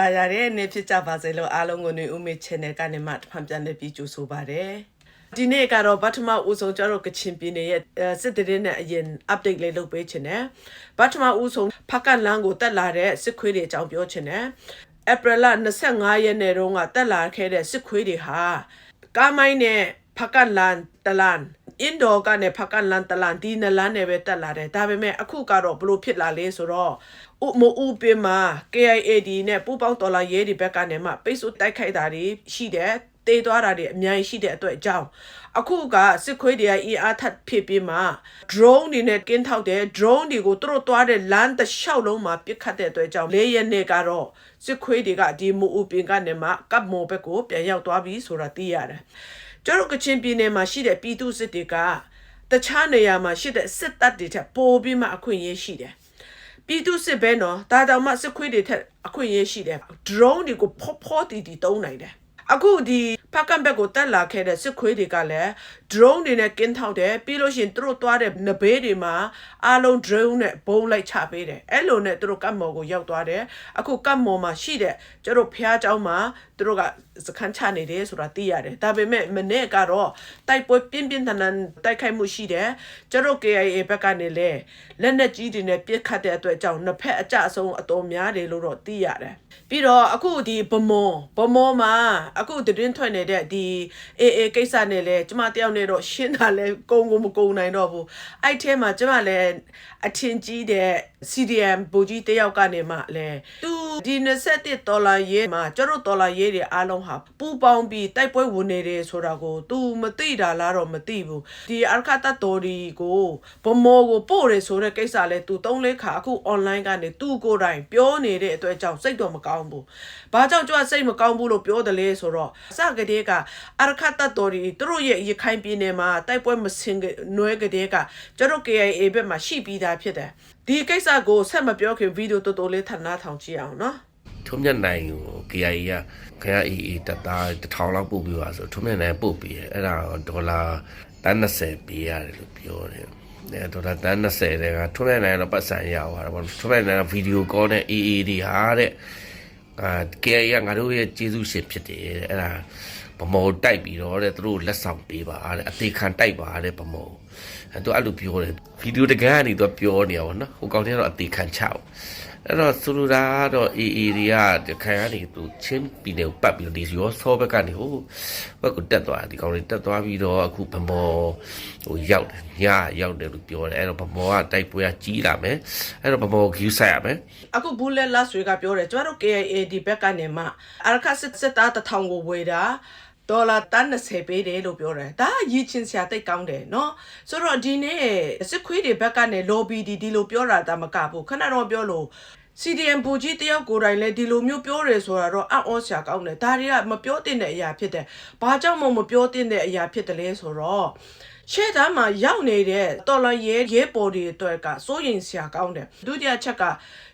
တာယာတဲ့နေ့ဖြစ်ကြပါစေလို့အားလုံးကိုနေဦးမေ channel ကနေမှတဖန်ပြန်လည်ပြီးကြိုဆိုပါရစေဒီနေ့ကတော့ဗတ်ထမဦးဆုံးကျတော့ကချင်ပြည်နယ်ရဲ့အဲစစ်တရင်နဲ့အရင် update လေးလုပ်ပေးချင်တယ်ဗတ်ထမဦးဆုံးဖက်ကလန်းကိုတက်လာတဲ့စစ်ခွေးတွေအကြောင်းပြောချင်တယ်ဧပြီလ25ရက်နေ့တုန်းကတက်လာခဲ့တဲ့စစ်ခွေးတွေဟာကားမိုင်းနဲ့ဖက်ကလန်းတလန် အင်ဒိုကနေဖကန်လန်တလန်ဒီနလန်နဲ့ပဲတက်လာတယ်ဒါပေမဲ့အခုကတော့ဘလို့ဖြစ်လာလဲဆိုတော့ဥမဥပင်မှာ KIAD နဲ့ပူပေါင်းတော်လာရဲဒီဘက်ကနေမှပိတ်ဆို့တိုက်ခိုက်တာတွေရှိတယ်တေးသွားတာတွေအများကြီးရှိတဲ့အတွက်အကြောင်းအခုကစစ်ခွေးတွေကအင်အားထပ်ဖြစ်ပြီးမှ drone တွေနဲ့ကင်းထောက်တယ် drone တွေကိုသူတို့သွားတဲ့လမ်းတစ်လျှောက်လုံးမှာပစ်ခတ်တဲ့အတွက်ကြောင့်၄ရက်နေ့ကတော့စစ်ခွေးတွေကဒီမူဥပင်ကနေမှကပ်မော်ဘက်ကိုပြန်ရောက်သွားပြီဆိုတာသိရတယ် ကျတို့ကချင်ပြည်နယ်မှာရှိတဲ့ပြည်သူစစ်တွေကတခြားနေရာမှာရှိတဲ့စစ်တပ်တွေထက်ပိုပြီးမှအခွင့်အရေးရှိတယ်ပြည်သူစစ်ပဲနော်ဒါတောင်မှစစ်ခွေးတွေထက်အခွင့်အရေးရှိတယ် drone တွေကိုဖောဖောတီတီတုံးနိုင်တယ် အခုဒီဖက်ကန်ဘက်ကိုတက်လာခဲ့တဲ့စစ်ခွေးတွေကလည်း drone တွေနဲ့ကင်းထောက်တယ်ပြီးလို့ရှိရင်သူတို့သွားတဲ့နဘေးတွေမှာအားလုံး drone နဲ့ဘုံလိုက်ချပေးတယ်အဲ့လိုနဲ့သူတို့ကတ်မော်ကိုရောက်သွားတယ်အခုကတ်မော်မှာရှိတဲ့ကျတို့ဖះเจ้าမှာသူတို့ကစခန်းချနေတယ်ဆိုတာသိရတယ်ဒါပေမဲ့မနေ့ကတော့တိုက်ပွဲပြင်းပြင်းထန်ထန်တိုက်ခိုက်မှုရှိတယ်ကျတို့ KIA ဘက်ကနေလေလက်နက်ကြီးတွေနဲ့ပစ်ခတ်တဲ့အတွက်ကြောင့်နှစ်ဖက်အကြအဆုံးအတော်များတယ်လို့တော့သိရတယ်ပြီးတော့အခုဒီဗမောဗမောမှာ အခုသတင်းထွက်နေတဲ့ဒီ AA ကိစ္စနဲ့လေကျမတယောက်နဲ့တော့ရှင်းတာလဲကုံကုံမကုံနိုင်တော့ဘူးအဲ့ထဲမှာကျမလည်းအထင်ကြီးတဲ့ CDM ဘူကြီးတယောက်ကနေမှလဲသူဒီ27ဒေါ်လာရေးမှာကျတို့ဒေါ်လာရေးတွေအားလုံးဟာပူပေါင်းပြီးတိုက်ပွဲဝင်နေတယ်ဆိုတာကို तू မသိတာလားတော့မသိဘူးဒီအရခတတော်ဒီကိုဗမောကိုပို့တယ်ဆိုတဲ့ကိစ္စလဲ तू သုံးလေးခါအခု online ကနေ तू ကိုယ်တိုင်ပြောနေတဲ့အတွက်ကြောင့်စိတ်တော့မကောင်းဘူးဘာကြောင့်ကြွစိတ်မကောင်းဘူးလို့ပြောတယ်လေ ဆိုတော့အစကတည်းကအရခတတော်ဒီသူတို့ရဲ့ရခိုင်ပြည်နယ်မှာတိုက်ပွဲမစင်နွဲကတည်းကကျတို့ KIA ဘက်မှာရှိပြီးသားဖြစ်တယ်ဒီကိစ္စကိုဆက်မပြောခင်ဗီဒီယိုတော်တော်လေးထပ်နားထောင်ကြည့်အောင်နော်ထုံးမြတ်နိုင်ကို KIA ကခင်ဗျာ AA တက်သားတစ်ထောင်လောက်ပို့ပြီးပါဆိုထုံးမြတ်နိုင်ပို့ပြီးရအဲ့ဒါဒေါ်လာတန်း20ပေးရတယ်လို့ပြောတယ်အဲဒေါ်လာတန်း20တဲ့ကထုံးမြတ်နိုင်တော့ပတ်စံရသွားတယ်ပေါ့ထုံးမြတ်နိုင်ကဗီဒီယိုကောနဲ့ AA တွေဟာတဲ့ အာ KIA ကငါတို့ရဲ့ကျေးဇူးရှင်ဖြစ်တယ်တဲ့အဲ့ဒါဗမောတိုက်ပြီးတော့တဲ့သူတို့လက်ဆောင်ပေးပါတဲ့အသေးခံတိုက်ပါတဲ့ဗမောအဲသူအဲ့လိုပြောတယ်ဗီဒီယိုတကန်းကနေတော့ပြောနေရပါတော့ဟိုကောင်တွေကတော့အသေးခံချအောင် အဲ့တော့ဆိုလိုတာကတော့ AA တွေကတခိုင်ကနေသူချင်းပြည်နယ်ကိုပတ်ပြီးတော့ဒီရောဆောဘက်ကနေဟိုဘက်ကိုတက်သွားဒီကောင်တွေတက်သွားပြီးတော့အခုဗမောဟိုရောက်တယ်ညရောက်တယ်လို့ပြောတယ်အဲ့တော့ဗမောကတိုက်ပွဲကကြီးလာမယ်အဲ့တော့ဗမောကိုယူဆိုင်ရမယ်အခုဘူးလက်လတ်တွေကပြောတယ်ကျမတို့ KIA ဒီဘက်ကနေမှအရခစစ်စစ်သားတစ်ထောင်ကိုဝေတာ ဒေါ်လာတန်း30ပေးတယ်လို့ပြောတယ်ဒါကရည်ချင်းစရာတိတ်ကောင်းတယ်เนาะဆိုတော့ဒီနေ့စစ်ခွေးတွေဘက်ကနေ lobby ဒီဒီလိုပြောတာဒါမကဘူးခဏတော့ပြောလို့ CDM ဘူကြီးတယောက်ကိုယ်တိုင်လည်းဒီလိုမျိုးပြောတယ်ဆိုတာတော့အံ့ဩစရာကောင်းတယ်ဒါတွေကမပြောသင့်တဲ့အရာဖြစ်တယ်ဘာကြောင့်မှမပြောသင့်တဲ့အရာဖြစ်တယ်လဲဆိုတော့ ရှေ့တန်းမှာရောက်နေတဲ့တော်လရဲရဲပေါ်တွေအတွက်ကစိုးရင်စရာကောင်းတယ်ဒုတိယချက်က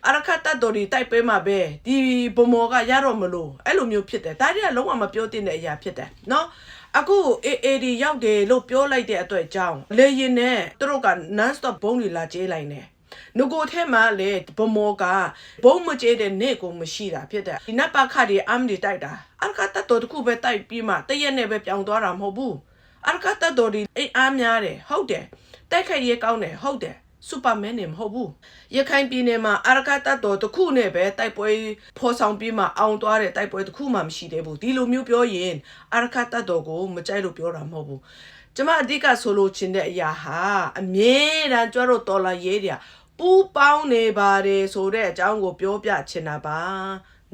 အရခတ်တတ်တော်တွေတိုက်ပေးမှာပဲဒီဘုံမော်ကရတော့မလို့အဲ့လိုမျိုးဖြစ်တယ်ဒါတွေကလုံးဝမပြောသင့်တဲ့အရာဖြစ်တယ်နော်အခု AAD ရောက်တယ်လို့ပြောလိုက်တဲ့အတွက်ကြောင့်လေရင်နဲ့သူတို့က non stop ဘုံတွေလာကျေးလိုက်နေငကိုထဲမှာလေဘမောကဘုံမကျဲတဲ့နေ့ကိုမရှိတာဖြစ်တယ်ဒီနတ်ပါခတွေအမ်ဒီတိုက်တာအရကတတော်တခုပဲတိုက်ပြီးမှတရက်နဲ့ပဲပြောင်းသွားတာမဟုတ်ဘူး အရကတတော်ဒီအိမ်အားများတယ်ဟုတ်တယ်တိုက်ခိုက်ရေးကောင်းတယ်ဟုတ်တယ်စူပါမန်နေမဟုတ်ဘူးရခိုင်ပြည်နယ်မှာအရကတတော်တခုနဲ့ပဲတိုက်ပွဲဖော်ဆောင်ပြီးမှအောင်သွားတဲ့တိုက်ပွဲတခုမှမရှိသေးဘူးဒီလိုမျိုးပြောရင်အရကတတော်ကိုမကြိုက်လို့ပြောတာမဟုတ်ဘူးကျမအဓိကဆိုလိုချင်တဲ့အရာဟာအမြဲတမ်းကြွတော့တော်လာရေးတယ်ပူပေါင်းနေပါတယ်ဆိုတဲ့အကြောင်းကိုပြောပြချင်တာပါ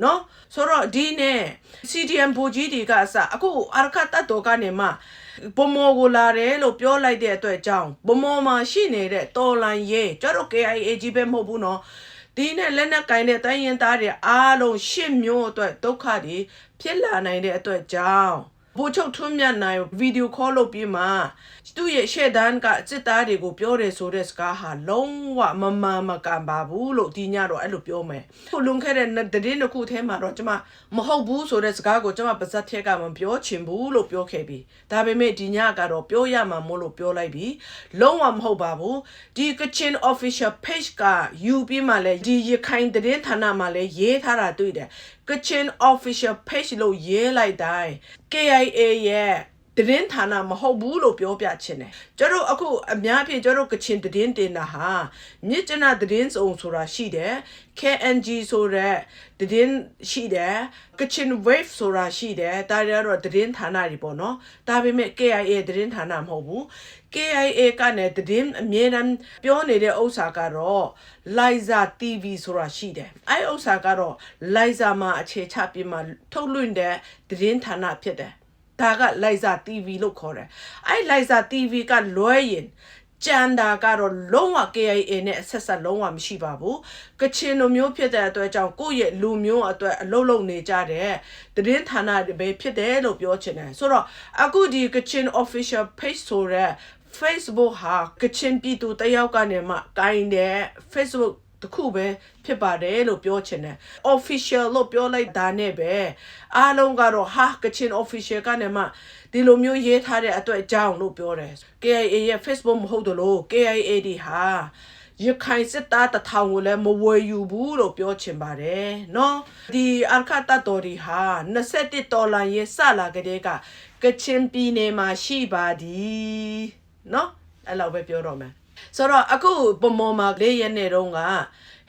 နော်ဆိုတော့ဒီနဲ့ CDM ဘူကြီးတွေကစအခုအာရခတ်တတ်တော်ကနေမှဘမောကိုလာတယ်လို့ပြောလိုက်တဲ့အတွက်ကြောင့်ဘမောမှာရှိနေတဲ့တော်လန်ရဲကျတော့ KIA ကြီးပဲမဟုတ်ဘူးနော်ဒီနဲ့လက်နက်ကင်တဲ့တိုင်းရင်သားတွေအားလုံးရှစ်မျိုးအတွက်ဒုက္ခတွေဖြစ်လာနိုင်တဲ့အတွက်ကြောင့်ဘိုးချုပ်ထွန်းမြတ်နိုင်ဗီဒီယိုခေါ်လုပ်ပြီးမှ သူ့ရဲ့ရှေ့တန်းကစစ်သားတွေကိုပြောတယ်ဆိုတဲ့စကားဟာလုံးဝမမှန်မကန်ပါဘူးလို့ဒီညတော့အဲ့လိုပြောမယ်ခုလွန်ခဲ့တဲ့တည်င်းတစ်ခုထဲမှာတော့ကျွန်မမဟုတ်ဘူးဆိုတဲ့စကားကိုကျွန်မပါဇက်ထက်ကမပြောချင်ဘူးလို့ပြောခဲ့ပြီဒါပေမဲ့ဒီညကတော့ပြောရမှာမို့လို့ပြောလိုက်ပြီလုံးဝမဟုတ်ပါဘူးဒီ Kitchen Official Page ကယူပြီးမှလဲဒီရခိုင်တည်င်းဌာနမှာလဲရေးထားတာတွေ့တယ် Kachin official page လို့ရေးလိုက်တိုင်း KIA ရဲ့ သတင်းဌာနမဟုတ်ဘူးလို့ပြောပြချင်တယ်ကျတို့အခုအများဖြင့်ကျတို့ကချင်သတင်းတင်တာဟာမြစ်ကျနာသတင်းစုံဆိုတာရှိတယ် KNG ဆိုတဲ့သတင်းရှိတယ်ကချင် wave ဆိုတာရှိတယ်ဒါတွေကတော့သတင်းဌာနတွေပေါ့နော်ဒါပေမဲ့ KIA သတင်းဌာနမဟုတ်ဘူး KIA ကနေသတင်းအမြဲတမ်းပြောနေတဲ့ဥစ္စာကတော့ Liza TV ဆိုတာရှိတယ်အဲ့ဥစ္စာကတော့ Liza မှာအခြေချပြီးမှထုတ်လွှင့်တဲ့သတင်းဌာနဖြစ်တယ် ဒါကလိုက်စာ TV လို့ခေါ်တယ်။အဲ့လိုက်စာ TV ကလွဲရင်ကျန်တာကတော့လုံးဝ KIA နဲ့အဆက်ဆက်လုံးဝမရှိပါဘူး။ကချင်လူမျိုးဖြစ်တဲ့အတွက်ကြောင့်ကိုယ့်ရဲ့လူမျိုးအတွက်အလုံးလုံးနေကြတဲ့သတင်းဌာနတွေပဲဖြစ်တယ်လို့ပြောချင်တယ်။ဆိုတော့အခုဒီကချင် official page ဆိုတဲ့ Facebook ဟာကချင်ပြည်သူတယောက်ကနေမှကိုင်းတဲ့ Facebook တစ်ခုပဲဖြစ်ပါတယ်လို့ပြောချင်တယ် official လို့ပြောလိုက်တာနဲ့ပဲအားလုံးကတော့ဟာကချင် official ကနေမှဒီလိုမျိုးရေးထားတဲ့အတွက်အကြောင်းလို့ပြောတယ် KIA ရဲ့ Facebook မဟုတ်တလို့ KIA ဒီဟာရခိုင်စစ်သားတထောင်ကိုလည်းမဝယ်ယူဘူးလို့ပြောချင်ပါတယ်နော်ဒီအာခတ်တတော်ဒီဟာ27ဒေါ်လာရေးစလာကလေးကကချင်ပြည်နယ်မှာရှိပါသည်နော်အဲ့လိုပဲပြောတော့မယ် ဆိုတော့အခုပမော်မှာလေးရက်နေတော့က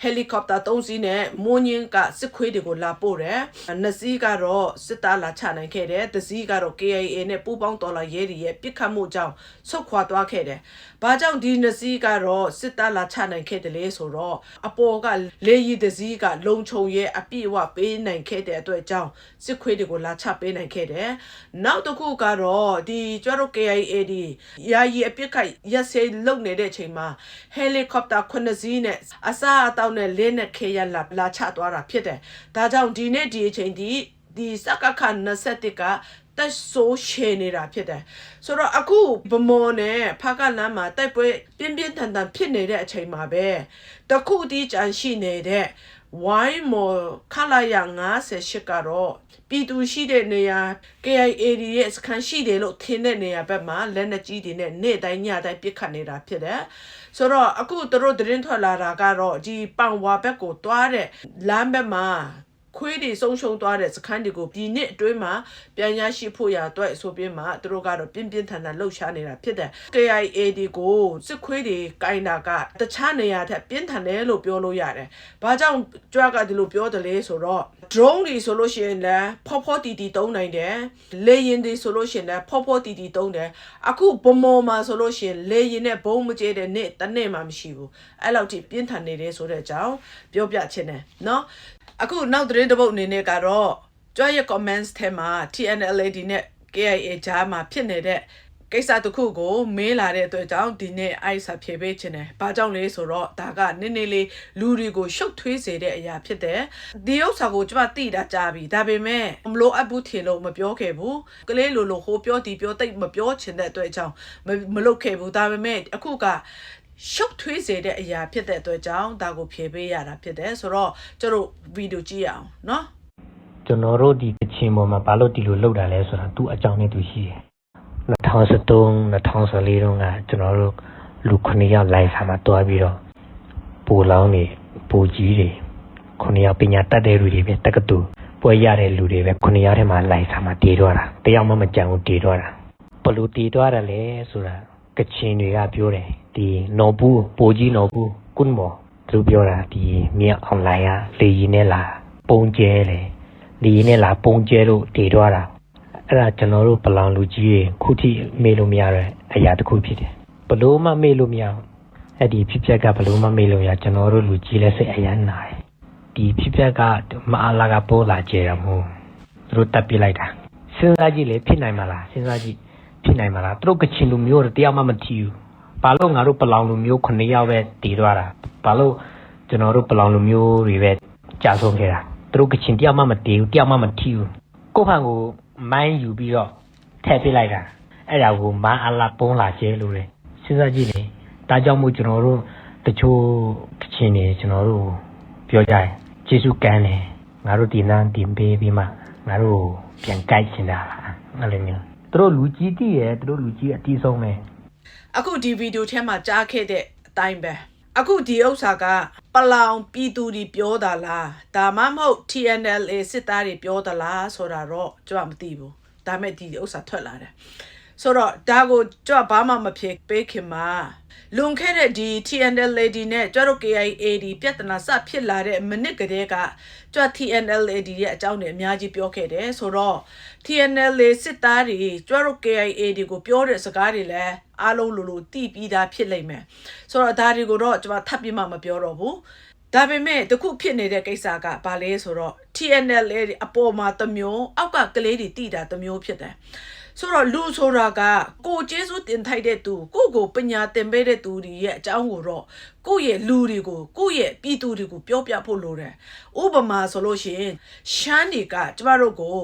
ဟယ်လီကော်ပတာ၃စီးနဲ့မွန်းညင်းကစစ်ခွေးတွေကိုလာပို့တယ်။နှစ်စီးကတော့စစ်သားလာချနိုင်ခဲ့တယ်။တစ်စီးကတော့ KIA နဲ့ပူးပေါင်းတော်လာရဲတွေရဲ့ပြစ်ခတ်မှုကြောင့်ဆုတ်ခွာသွားခဲ့တယ်။ ဘာကြောင့်ဒီနှစ်စီးကတော့စစ်သားလာချနိုင်ခဲ့တယ်လဲဆိုတော့အပေါ်ကလေရီတစ်စီးကလုံခြုံရဲအပြည့်အဝပေးနိုင်ခဲ့တဲ့အတွက်ကြောင့်စစ်ခွေးတွေကိုလာချပေးနိုင်ခဲ့တယ်။နောက်တစ်ခုကတော့ဒီကျွတ်တို့ KIA ဒီယာယီအပြစ်ခတ်ရက်စဲလုံနေတဲ့အချိန်မှာဟယ်လီကော်ပတာခုနှစ်စီးနဲ့အစားအသောက်နဲ့လင်းနဲ့ခေရလာလာချသွားတာဖြစ်တယ်။ဒါကြောင့်ဒီနေ့ဒီအချိန်ဒီဒီစကခ21က တက်ဆိုးရှည်နေတာဖြစ်တယ်။ဆိုတော့အခုဗမော်နဲ့ဖာကလမ်းမှာတိုက်ပွဲပြင်းပြင်းထန်ထန်ဖြစ်နေတဲ့အချိန်မှာပဲတခုတည်းကြန့်ရှိနေတဲ့ဝိုင်းမော်ခလာရ58ကတော့ပြည်သူရှိတဲ့နေရာ KIA ရဲ့စခန်းရှိတယ်လို့ထင်တဲ့နေရာဘက်မှာလက်နက်ကြီးတွေနဲ့နေ့တိုင်းညတိုင်းပစ်ခတ်နေတာဖြစ်တယ်။ဆိုတော့အခုသူတို့သတင်းထွက်လာတာကတော့ဒီပန်ဝါဘက်ကိုတွားတဲ့လမ်းဘက်မှာ ခွေးတွေဆုံးရှုံးသွားတဲ့စခန်းတွေကိုပြည်နှစ်အတွင်းမှာပြန်ရရှိဖို့ရအတွက်ဆိုပြီးမှသူတို့ကတော့ပြင်းပြင်းထန်ထန်လှုပ်ရှားနေတာဖြစ်တယ် KIA ဒီကိုစစ်ခွေးတွေကင်တာကတခြားနေရာထက်ပြင်းထန်တယ်လို့ပြောလို့ရတယ်။ဘာကြောင့်ကြွားကဒီလိုပြောတယ်လဲဆိုတော့ drone တွေဆိုလို့ရှိရင်လည်းဖော့ဖော့တီတီတုံးနိုင်တယ်။လေရင်တွေဆိုလို့ရှိရင်လည်းဖော့ဖော့တီတီတုံးတယ်။အခုဗမော်မှာဆိုလို့ရှိရင်လေရင်နဲ့ဘုံမကျဲတဲ့နေ့တစ်နေ့မှမရှိဘူး။အဲ့လောက်ထိပြင်းထန်နေတယ်ဆိုတဲ့အကြောင်းပြောပြချင်တယ်နော်။အခုနောက်သတင်းတစ်ပုဒ်အနေနဲ့ကတော့ကြွရဲ့ comments ထဲမှာ TNLAD နဲ့ KIA ကြားမှာဖြစ်နေတဲ့ ကိစ္စတစ်ခုကိုမင်းလာတဲ့အတွက်ကြောင့်ဒီနေ့အိုက်ဆာဖြေပေးခြင်းတယ်။ဘာကြောင့်လဲဆိုတော့ဒါကနည်းနည်းလေးလူတွေကိုရှုပ်ထွေးစေတဲ့အရာဖြစ်တယ်။ဒီဥစ္စာကိုကျွန်မသိတာကြားပြီ။ဒါပေမဲ့မလို့အပ်ဘူးထင်လို့မပြောခဲ့ဘူး။ကလေးလိုလိုဟိုပြောဒီပြောတိတ်မပြောချင်တဲ့အတွက်ကြောင့်မလုပ်ခဲ့ဘူး။ဒါပေမဲ့အခုကရှုပ်ထွေးစေတဲ့အရာဖြစ်တဲ့အတွက်ကြောင့်ဒါကိုဖြေပေးရတာဖြစ်တယ်။ဆိုတော့ကျတို့ဗီဒီယိုကြည့်ရအောင်နော်။ကျွန်တော်တို့ဒီအချင်းပေါ်မှာဘာလို့ဒီလိုလောက်တာလဲဆိုတာသူ့အကြောင်းနဲ့သူရှိတယ် 2013 2014တုန်းကကျွန်တော်တို့လူ9ယောက်လိုင်းစာမှာတွားပြီးတော့ပူလောင်းနေပူကြီးတွေ9ယောက်ပညာတတ်တဲ့လူတွေပဲတက္ကသိုလ်ပွဲရတဲ့လူတွေပဲ9ယောက်ထဲမှာလိုင်းစာမှာတည်တော့တာတယောက်မှမကြံဘူးတည်တော့တာဘလို့တည်တော့တယ်လဲဆိုတာကချင်တွေကပြောတယ်ဒီနော်ဘူးပူကြီးနော်ဘူးကွန်းမော်သူပြောတာဒီမြေအွန်လိုင်းကလေရင်နဲ့လာပုံကျဲတယ်ဒီနဲ့လာပုံကျဲလို့တည်သွားတာ အဲ့ဒါကျွန်တော်တို့ပလောင်လူကြီးတွေခုထိမေ့လို့မရတဲ့အရာတစ်ခုဖြစ်တယ်ဘလို့မှမေ့လို့မရဘူးအဲ့ဒီဖြစ်ပျက်ကဘလို့မှမေ့လို့မရကျွန်တော်တို့လူကြီးလည်းစိတ်အယမ်းနာတယ်ဒီဖြစ်ပျက်ကမအားလာကပိုးလာကြတယ်မို့သူတို့တပ်ပြလိုက်တာစဉ်းစားကြည့်လေဖြစ်နိုင်မလားစဉ်းစားကြည့်ဖြစ်နိုင်မလားသူတို့ကချင်လူမျိုးတွေတယောက်မှမထီဘူးဘာလို့ငါတို့ပလောင်လူမျိုး9ယောက်ပဲတည်သွားတာဘာလို့ကျွန်တော်တို့ပလောင်လူမျိုးတွေပဲကြာဆုံးခဲ့တာသူတို့ကချင်တယောက်မှမတည်ဘူးတယောက်မှမထီဘူး ကိုယ့်ဟန်ကိုမိုင်းယူပြီးတော့ထည့်ပစ်လိုက်တာအဲ့ဒါကိုမအားလာပုံးလာကျဲလို့လေစဉ်းစားကြည့်လေဒါကြောင့်မို့ကျွန်တော်တို့တချို့ကချင်နေကျွန်တော်တို့ပြောကြတယ်ကျေးဇူးကမ်းတယ်ငါတို့ဒီနန်းတင်ပေးပြီးမှငါတို့ပြန်ကြိုက်ချင်တာအဲ့လိုမျိုးသူတို့လူကြီးတည်ရဲ့သူတို့လူကြီးအတီးဆုံးပဲအခုဒီဗီဒီယိုထဲမှာကြားခဲ့တဲ့အတိုင်းပဲအခုဒီဥစ္စာက ပလောင်ပြည်သူတွေပြောတာလားဒါမှမဟုတ် TNLA စစ်သားတွေပြောတာလားဆိုတာတော့ကျွန်တော်မသိဘူးဒါမဲ့ဒီဥစ္စာထွက်လာတယ် ဆိုတော့ဒါကိုကျွန်တော်ဘာမှမဖြစ်ပေးခင်မှာလွန်ခဲ့တဲ့ဒီ TNLA နဲ့ကျွန်တော် KIA ဒီပြဿနာစဖြစ်လာတဲ့မိနစ်ကလေးကကျွန်တော် TNLA ရဲ့အကြောင်းတွေအများကြီးပြောခဲ့တယ်ဆိုတော့ TNLA စစ်သားတွေကျွန်တော် KIA တွေကိုပြောတဲ့စကားတွေလည်းအားလုံးလိုလိုတိပြီးသားဖြစ်လိမ့်မယ်ဆိုတော့ဒါတွေကိုတော့ကျွန်တော်ထပ်ပြီးမှမပြောတော့ဘူးဒါပေမဲ့တခုဖြစ်နေတဲ့ကိစ္စကဘာလဲဆိုတော့ TNLA အပေါ်မှာတစ်မျိုးအောက်ကကလေးတွေတိတာတစ်မျိုးဖြစ်တယ် ဆိုတော့လူဆိုတာကကိုကျေးဇူးတင်ထိုက်တဲ့သူကိုကိုပညာသင်ပေးတဲ့သူတွေရဲ့အကြောင်းကိုတော့ကိုယ့်ရဲ့လူတွေကိုကိုယ့်ရဲ့ပြည်သူတွေကိုပြောပြဖို့လိုတယ်ဥပမာဆိုလို့ရှိရင်ရှမ်းတွေကကျမတို့ကို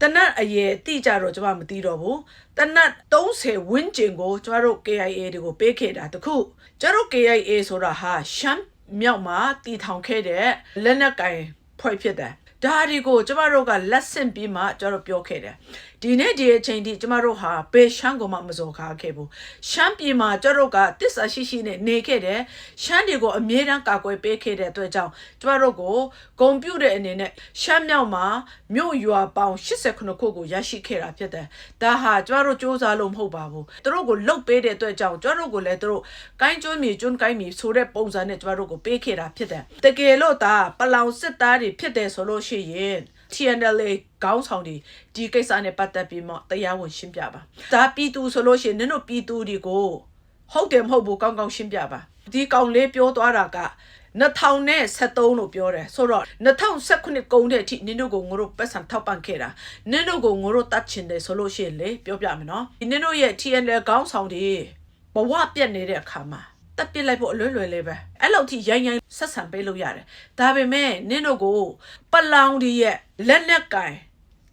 တနတ်အရေးတိကြတော့ကျမမသိတော့ဘူးတနတ်30ဝန်းကျင်ကိုကျမတို့ KIA တွေကိုပေးခဲ့တာတခုကျမတို့ KIA ဆိုတာဟာရှမ်းမြောက်မှာတည်ထောင်ခဲ့တဲ့လက်နက်ကင်ဖွဲ့ဖြစ်တယ်ဒါတွေကိုကျမတို့ကလက်ဆင့်ပြီးမှကျမတို့ပြောခဲ့တယ် ဒီနေ့ဒီအချိန်ထိကျမတို့ဟာဘေရှမ်းကိုမှမစော်ကားခဲ့ဘူးရှမ်းပြည်မှာကျမတို့ကတစ္ဆာရှိရှိနဲ့နေခဲ့တယ်ရှမ်းတွေကိုအမြဲတမ်းကာကွယ်ပေးခဲ့တဲ့အတွက်ကြောင့်ကျမတို့ကိုဂုံပြူတဲ့အနေနဲ့ရှမ်းမြောက်မှာမြို့ရွာပေါင်း89ခုကိုရရှိခဲ့တာဖြစ်တယ်ဒါဟာကျမတို့စူးစမ်းလို့မဟုတ်ပါဘူးသူတို့ကိုလုတ်ပေးတဲ့အတွက်ကြောင့်ကျမတို့ကိုလည်းသူတို့ကိုင်းကျွန်းမြေကျွန်းကိုင်းမြေဆိုတဲ့ပုံစံနဲ့ကျမတို့ကိုပေးခဲ့တာဖြစ်တယ်တကယ်လို့ဒါပလောင်စစ်သားတွေဖြစ်တယ်ဆိုလို့ရှိရင် TNLA ခေါင်းဆောင်တွေဒီကိစ္စနဲ့ပတ်သက်ပြီးမှတရားဝင်ရှင်းပြပါဒါပြည်သူဆိုလို့ရှိရင်နင်တို့ပြည်သူတွေကိုဟုတ်တယ်မဟုတ်ဘူးကောင်းကောင်းရှင်းပြပါဒီကောင်လေးပြောသွားတာက2073လို့ပြောတယ်ဆိုတော့2019ကုန်တဲ့အထိနင်တို့ကိုငါတို့ပတ်စံထောက်ပံ့ခဲ့တာနင်တို့ကိုငါတို့တတ်ချင်တယ်ဆိုလို့ရှိရင်လေပြောပြမယ်နော်ဒီနင်တို့ရဲ့ TNL ခေါင်းဆောင်တွေဘဝပြက်နေတဲ့အခါမှာ တက်ပစ်လိုက်ဖို့အလွယ်လွယ်လေးပဲအဲ့လောက်ထိရိုင်းရိုင်းဆက်ဆံပေးလို့ရတယ်ဒါပေမဲ့နင်တို့ကိုပလောင်ဒီရဲ့လက်နက်ကင်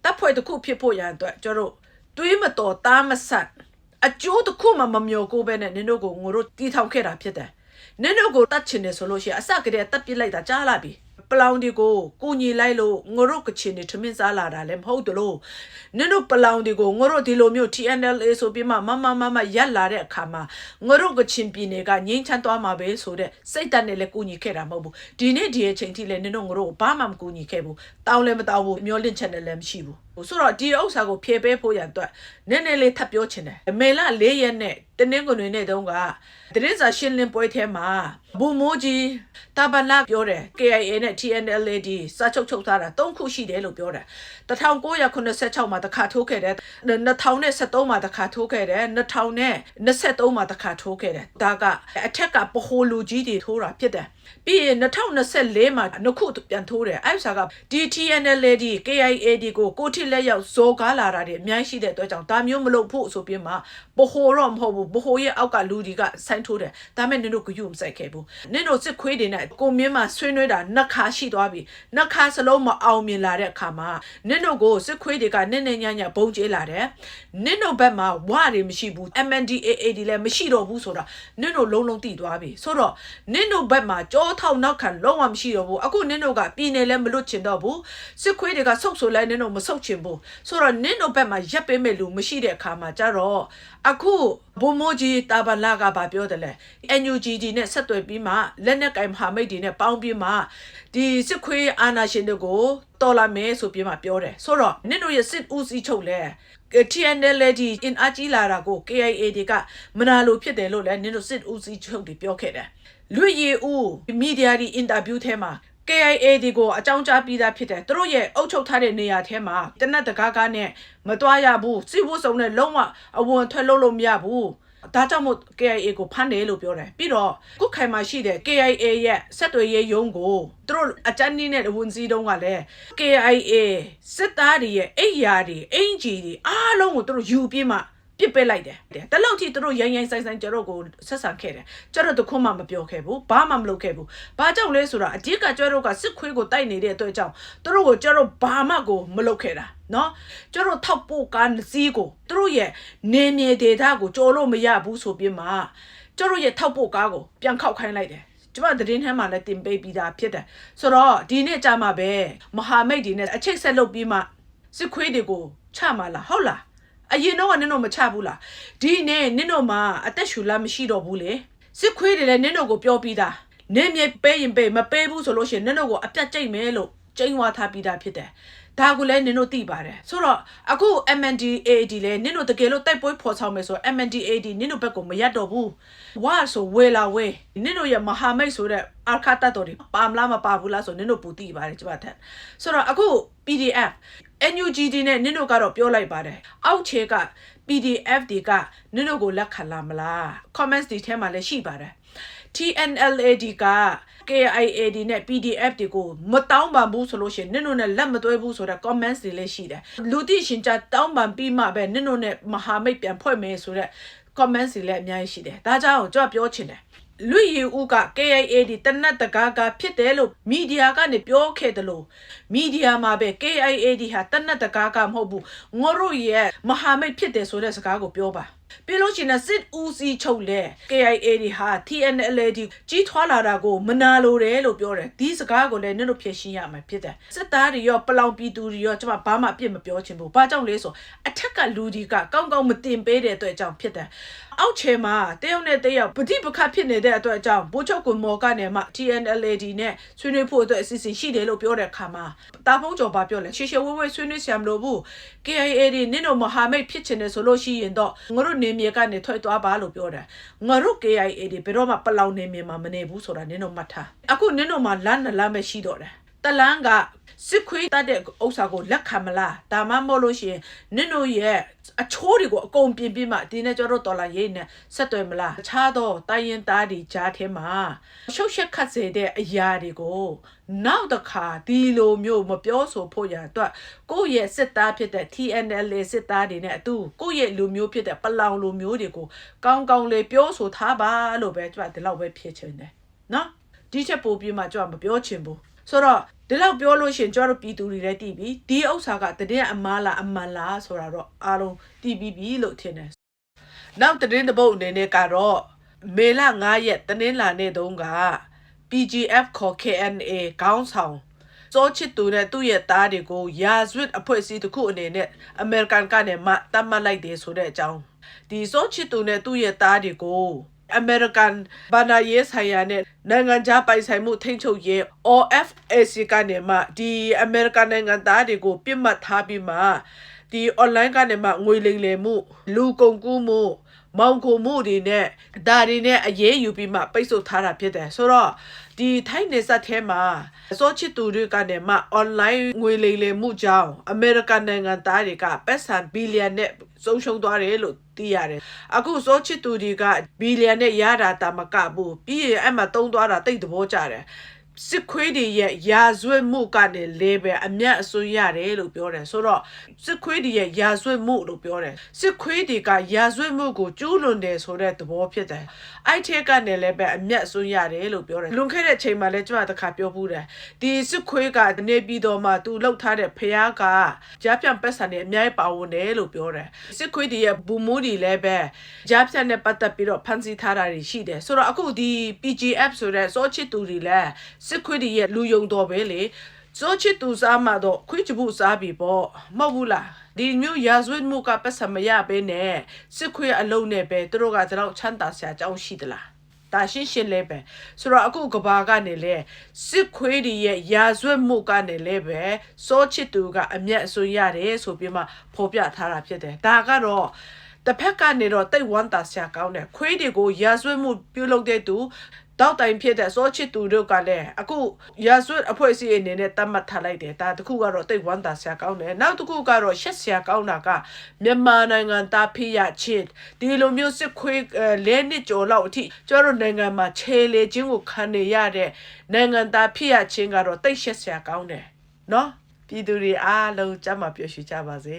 တပ်ဖွဲ့တစ်ခုဖြစ်ဖို့ရန်အတွက်ကျတို့တွေးမတော်သားမဆက်အကျိုးတစ်ခုမှမမျောကိုပဲနဲ့နင်တို့ကိုငါတို့တီထောင်ခဲ့တာဖြစ်တယ်နင်တို့ကိုတတ်ချင်တယ်ဆိုလို့ရှိရင်အစကတည်းကတတ်ပစ်လိုက်တာကြားလာပြီ ပလောင်ဒီကိုကိုညီလိုက်လို့ငါတို့ကချင်နေထမင်းစားလာတာလည်းမဟုတ်တလို့နင်တို့ပလောင်ဒီကိုငါတို့ဒီလိုမျိုး TNLA ဆိုပြီးမှမမမမရက်လာတဲ့အခါမှာငါတို့ကချင်ပြည်နယ်ကငိမ့်ချမ်းသွားမှာပဲဆိုတဲ့စိတ်ဓာတ်နဲ့လည်းကိုညီခဲ့တာမဟုတ်ဘူးဒီနေ့ဒီအချိန်ထိလည်းနင်တို့ငါတို့ဘာမှမကိုညီခဲ့ဘူးတောင်းလည်းမတောင်းဘူးမျောလင့်ချက်နဲ့လည်းမရှိဘူး ဆိုတော့ဒီဥစ္စာကိုဖြေပေးဖို့ရန်အတွက်နည်းနည်းလေးထပ်ပြောချင်တယ်မေလ၄ရက်နဲ့တနင်္ဂနွေနေ့တုန်းကတရင်စာရှင်းလင်းပွဲထဲမှာဘူမိုးကြီးတဘလာပြောတယ် KIA နဲ့ TNLAD စာချုပ်ချုပ်ထားတာ၃ခုရှိတယ်လို့ပြောတယ်1986မှာတစ်ခါထိုးခဲ့တယ်2013မှာတစ်ခါထိုးခဲ့တယ်2023မှာတစ်ခါထိုးခဲ့တယ်ဒါကအထက်ကပဟိုလူကြီးတွေထိုးတာဖြစ်တယ် ပြီးရင်2024မှာနှစ်ခုပြန်ထိုးတယ်အဲ့ဒါက DTNLAD KIAD ကိုကိုထိလက်ရောက်ဇော်ကားလာတာတွေအများကြီးရှိတဲ့အတွက်ကြောင့်ဒါမျိုးမလုပ်ဖို့ဆိုပြီးမှပဟိုတော့မဟုတ်ဘူးပဟိုရဲ့အောက်ကလူတွေကဆိုင်းထိုးတယ်ဒါမဲ့နင်တို့ကယူမဆိုင်ခဲ့ဘူးနင်တို့စစ်ခွေးတွေနဲ့ကိုမြင်းမှာဆွေးနွေးတာနှစ်ခါရှိသွားပြီနှစ်ခါစလုံးမအောင်မြင်လာတဲ့အခါမှာနင်တို့ကိုစစ်ခွေးတွေကနင်းနေညညဘုံကျဲလာတယ်နင်တို့ဘက်မှာဝတွေမရှိဘူး MNDAA တွေလည်းမရှိတော့ဘူးဆိုတာနင်တို့လုံးလုံးသိသွားပြီဆိုတော့နင်တို့ဘက်မှာကြောထောက်နောက်ခံလုံးဝမရှိတော့ဘူးအခုနင်တို့ကပြည်နယ်လည်းမလွတ်ချင်တော့ဘူးစစ်ခွေးတွေကဆုတ်ဆိုလဲနင်တို့မဆုတ်ချင်ဘူးဆိုတော့နင်တို့ဘက်မှာရက်ပေးမဲ့လူမရှိတဲ့အခါမှာကြတော့အခုဘုံမိုးကြီးတာဘလာကဘာပြောတယ်လဲ NUGD နဲ့ဆက်သွယ်ပြီးမှလက်နက်ကင်မဟာမိတ်တွေနဲ့ပေါင်းပြီးမှဒီစစ်ခွေးအာနာရှင်တွေကိုတော်လာမယ်ဆိုပြီးမှပြောတယ်ဆိုတော့နင်တို့ရဲ့စစ်ဦးစီးချုပ်လဲ TNLD in အကြီးလာတာကို KIA တွေကမနာလို့ဖြစ်တယ်လို့လည်းနင်တို့စစ်ဦးစီးချုပ်တွေပြောခဲ့တယ်လူရည်ဦးမီဒီယာဒီအင်တာဗျူးထဲမှာ KIA ဒီကိုအကြောင်းကြားပြီးသားဖြစ်တယ်သူတို့ရဲ့အုပ်ချုပ်ထားတဲ့နေရာထဲမှာတနက်တကားကားနဲ့မတွားရဘူးစီဝတ်စုံနဲ့လုံးဝအဝန်ထွက်လို့လို့မရဘူး ဒါကြောင့်မို့ KIA ကိုဖမ်းတယ်လို့ပြောတယ်ပြီးတော့ကုတ်ခိုင်မှာရှိတဲ့ KIA ရဲ့ဆက်သွယ်ရေးရုံးကိုသူတို့အကြမ်းနည်းနဲ့ဝန်စည်းတုံးကလည်း KIA စစ်သားတွေရဲ့အိယာတွေအင်ဂျီတွေအားလုံးကိုသူတို့ယူပြီးမှ ပြစ်ပစ်လိုက်တယ်တလောက်ထိသူတို့ရိုင်းရိုင်းဆိုင်ဆိုင်ကျတော့ကိုဆက်ဆံခဲ့တယ်ကျတော့တခွန်းမှမပြောခဲ့ဘူးဘာမှမလုပ်ခဲ့ဘူးဘာကြောင့်လဲဆိုတော့အကြီးကကျတော့ကစစ်ခွေးကိုတိုက်နေတဲ့အတွက်ကြောင့်သူတို့ကိုကျတော့ဘာမှကိုမလုပ်ခဲ့တာနော်ကျတော့ထောက်ပို့ကားစီးကိုသူတို့ရဲ့နေမြေဒေသကိုကြော်လို့မရဘူးဆိုပြီးမှကျတော့ရဲ့ထောက်ပို့ကားကိုပြန်ခောက်ခိုင်းလိုက်တယ်ကျမသတင်းထဲမှာလည်းတင်ပေးပြီးသားဖြစ်တယ်ဆိုတော့ဒီနေ့ကြာမှပဲမဟာမိတ်တွေနဲ့အချိတ်ဆက်လုပ်ပြီးမှစစ်ခွေးတွေကိုချမှာလားဟုတ်လား အရင်တော့ကနင်တို့မချဘူးလားဒီနေ့နင်တို့မှာအသက်ရှူလားမရှိတော့ဘူးလေစစ်ခွေးတွေလည်းနင်တို့ကိုပြောပြီးသားနေမြေပေးရင်ပေးမပေးဘူးဆိုလို့ရှိရင်နင်တို့ကိုအပြတ်ကြိတ်မယ်လို့ကျိန်းဝါထားပြီးသားဖြစ်တယ်ဒါကိုလည်းနင်တို့သိပါတယ်ဆိုတော့အခု MNDAD လည်းနင်တို့တကယ်လို့တိုက်ပွဲဖော်ဆောင်မယ်ဆိုတော့ MNDAD နင်တို့ဘက်ကိုမရက်တော့ဘူးဝါဆိုဝေလာဝေနင်တို့ရဲ့မဟာမိတ်ဆိုတဲ့အာခါတတ်တော်တွေပါမလားမပါဘူးလားဆိုနင်တို့ပူသိပါတယ်ကျမထက်ဆိုတော့အခု PDF NUGD နဲ့နင်တို့ကတော့ပြောလိုက်ပါတယ်အောက်ခြေက PDF တွေကနင်တို့ကိုလက်ခံလာမလား comments တွေထဲမှာလည်းရှိပါတယ် TNLAD က KIAD နဲ့ PDF တွေကိုမတောင်းပန်ဘူးဆိုလို့ရှိရင်နင်တို့နဲ့လက်မသွဲဘူးဆိုတဲ့ comments တွေလည်းရှိတယ်လူသိရှင်ကြားတောင်းပန်ပြီးမှပဲနင်တို့နဲ့မဟာမိတ်ပြန်ဖွဲ့မယ်ဆိုတဲ့ comments တွေလည်းအများကြီးရှိတယ်ဒါကြောင့်ကျွန်တော်ပြောချင်တယ် လူရီဦးက KIAD တနတ်တကားကဖြစ်တယ်လို့မီဒီယာကနေပြောခဲ့တယ်လို့မီဒီယာမှာပဲ KIAD ဟာတနတ်တကားကမဟုတ်ဘူးငါတို့ရဲ့မဟာမိတ်ဖြစ်တယ်ဆိုတဲ့စကားကိုပြောပါ ပြလို့ရှိရင်စစ်ဦးစီးချုပ်လဲ KIAD ဟာ TNLD ကြီးထွားလာတာကိုမနာလိုတယ်လို့ပြောတယ်ဒီစကားကိုလည်းနင်တို့ဖြည့်ရှင်းရမှာဖြစ်တယ်စစ်သားတွေရောပလောင်ပြည်သူတွေရောကျွန်မဘာမှအပြစ်မပြောချင်ဘူးဘာကြောင့်လဲဆိုအထက်ကလူကြီးကကောင်းကောင်းမတင်ပေးတဲ့အတွက်ကြောင့်ဖြစ်တယ်အောက်ခြေမှာတယောက်နဲ့တယောက်ပဋိပက္ခဖြစ်နေတဲ့အတွက်ကြောင့်ဘိုးချုပ်ကမော်ကနေမှ TNLD နဲ့ဆွေးနွေးဖို့အတွက်အစီအစဉ်ရှိတယ်လို့ပြောတဲ့အခါမှာတာဖုံးကျော်ဘာပြောလဲရှေရှေဝဲဝဲဆွေးနွေးဆရာမလို့ဘူး KIA တွေနင်တို့မဟာမိတ်ဖြစ်ချင်တယ်ဆိုလို့ရှိရင်တော့ငါတို့နေမြေကနေထွက်သွားပါလို့ပြောတယ်ငါတို့ KIA တွေဘယ်တော့မှပလောင်နေမြေမှာမနေဘူးဆိုတာနင်တို့မှတ်ထားအခုနင်တို့မှာလမ်းနဲ့လမ်းပဲရှိတော့တယ် တလန်းကစစ်ခွေးတတ်တဲ့ဥစ္စာကိုလက်ခံမလားဒါမှမဟုတ်လို့ရှိရင်နင်တို့ရဲ့အချိုးတွေကိုအကုန်ပြင်ပြမှဒီနေ့ကျတော့တော်လာရေးနဲ့ဆက်သွယ်မလားတခြားသောတိုင်းရင်သားတွေကြားထဲမှာရှုပ်ရှက်ခတ်စေတဲ့အရာတွေကိုနောက်တစ်ခါဒီလိုမျိုးမပြောဆိုဖို့ရအတွက်ကိုယ့်ရဲ့စစ်သားဖြစ်တဲ့ TNL စစ်သားတွေနဲ့အတူကိုယ့်ရဲ့လူမျိုးဖြစ်တဲ့ပလောင်လူမျိုးတွေကိုကောင်းကောင်းလေးပြောဆိုထားပါလို့ပဲကျွန်တော်ဒီလောက်ပဲဖြစ်ချင်တယ်နော်ဒီချက်ပို့ပြီးမှကျွန်တော်မပြောချင်ဘူး ဆိုတော့ဒီလောက်ပြောလို့ရှရင်ကျွန်တော်တို့ပြည်သူတွေလည်းတည်ပြီဒီဥစ္စာကတည်တဲ့အမားလားအမှန်လားဆိုတာတော့အားလုံးတည်ပြီးပြီလို့ထင်တယ်နောက်တည်တဲ့ဘုတ်အနေနဲ့ကတော့မေလ9ရက်တနင်္လာနေ့တုန်းက PGF ခေါ် KNA ခေါင်းဆောင်စောချစ်သူနဲ့သူ့ရဲ့သားတွေကိုယာဇဝတ်အဖွဲ့အစည်းတစ်ခုအနေနဲ့အမေရိကန်ကနေမှတတ်မှတ်လိုက်တယ်ဆိုတဲ့အကြောင်းဒီစောချစ်သူနဲ့သူ့ရဲ့သားတွေကို အမေရိကန်ဘာသာရေးဆိုင်ရာနဲ့နိုင်ငံခြားပိုင်ဆိုင်မှုထိန်းချုပ်ရေး OFAC ကနေမှဒီအမေရိကန်နိုင်ငံသားတွေကိုပြစ်မှတ်ထားပြီးမှဒီ online ကနေမှငွေလိမ်လည်မှုလူကုန်ကူးမှုမောင်ခိုမှုတွေနဲ့ဒါတွေနဲ့အရေးယူပြီးမှပိတ်ဆို့ထားတာဖြစ်တယ်ဆိုတော့ ဒီထိုင်းနေဆက်ထဲမှာစောချစ်သူတွေကနေမှ online ငွေလိမ်လည်မှုကြောင့်အမေရိကန်နိုင်ငံသားတွေကပတ်စံဘီလီယံနဲ့ဆုံးရှုံးသွားတယ်လို့သိရတယ်အခုစောချစ်သူတွေကဘီလီယံနဲ့ရတာတာမကဘူးပြီးရင်အဲ့မှာတုံးသွားတာတိတ်သဘောကျတယ် စစ်ခွေးတွေရဲ့ယာဇွတ်မှုကနေလေပဲအမျက်အစွန်းရတယ်လို့ပြောတယ်ဆိုတော့စစ်ခွေးတွေရဲ့ယာဇွတ်မှုလို့ပြောတယ်စစ်ခွေးတွေကယာဇွတ်မှုကိုကျူးလွန်တယ်ဆိုတဲ့သဘောဖြစ်တယ်အဲ့ထက်ကနေလည်းပဲအမျက်အစွန်းရတယ်လို့ပြောတယ်လွန်ခဲ့တဲ့ချိန်မှာလည်းကျွန်တော်တခါပြောဘူးတယ်ဒီစစ်ခွေးကနေပြီးတော့မှသူလှုပ်ထားတဲ့ဖျားကကြားပြန်ပက်ဆန်နေအများကြီးပါဝင်တယ်လို့ပြောတယ်စစ်ခွေးတွေရဲ့ဘူမူတွေလည်းပဲကြားပြန်နဲ့ပတ်သက်ပြီးတော့ဖန်ဆီးထားတာတွေရှိတယ်ဆိုတော့အခုဒီ PGF ဆိုတဲ့စောချစ်သူတွေလည်းစစ်ခွေးတွေရဲ့လူယုံတော်ပဲလေစောချစ်သူစားမှတော့ခွေးချဘူးစားပြီပေါ့မဟုတ်ဘူးလားဒီမျိုးရာဇဝတ်မှုကပတ်စံမရဘဲနဲ့စစ်ခွေးအလုံးနဲ့ပဲသူတို့ကဒီတော့ချမ်းသာစရာအကြောင်းရှိသလားဒါရှင်းရှင်းလေးပဲဆိုတော့အခုကဘာကနေလဲစစ်ခွေးတွေရဲ့ရာဇဝတ်မှုကနေလဲပဲစောချစ်သူကအမျက်အစွန်းရတယ်ဆိုပြီးမှဖော်ပြထားတာဖြစ်တယ်ဒါကတော့တစ်ဖက်ကနေတော့တိတ်ဝမ်းသာစရာကောင်းတယ်ခွေးတွေကိုရာဇဝတ်မှုပြုလုပ်တဲ့သူ တောက်တိုင်ဖြစ်တဲ့စောချစ်သူတို့ကလည်းအခုရာဇဝတ်အဖွဲ့အစည်းအနေနဲ့တတ်မှတ်ထားလိုက်တယ်ဒါတခုကတော့တိတ်ဝမ်းသာစရာကောင်းတယ်နောက်တစ်ခုကတော့ရှက်စရာကောင်းတာကမြန်မာနိုင်ငံသားဖိရချင်းဒီလိုမျိုးစစ်ခွေးအဲလဲနှစ်ကျော်လောက်အထိကျတို့နိုင်ငံမှာခြေလေချင်းကိုခံနေရတဲ့နိုင်ငံသားဖိရချင်းကတော့တိတ်ရှက်စရာကောင်းတယ်နော်ပြည်သူတွေအားလုံးကြမ်းမှပျော်ရွှင်ကြပါစေ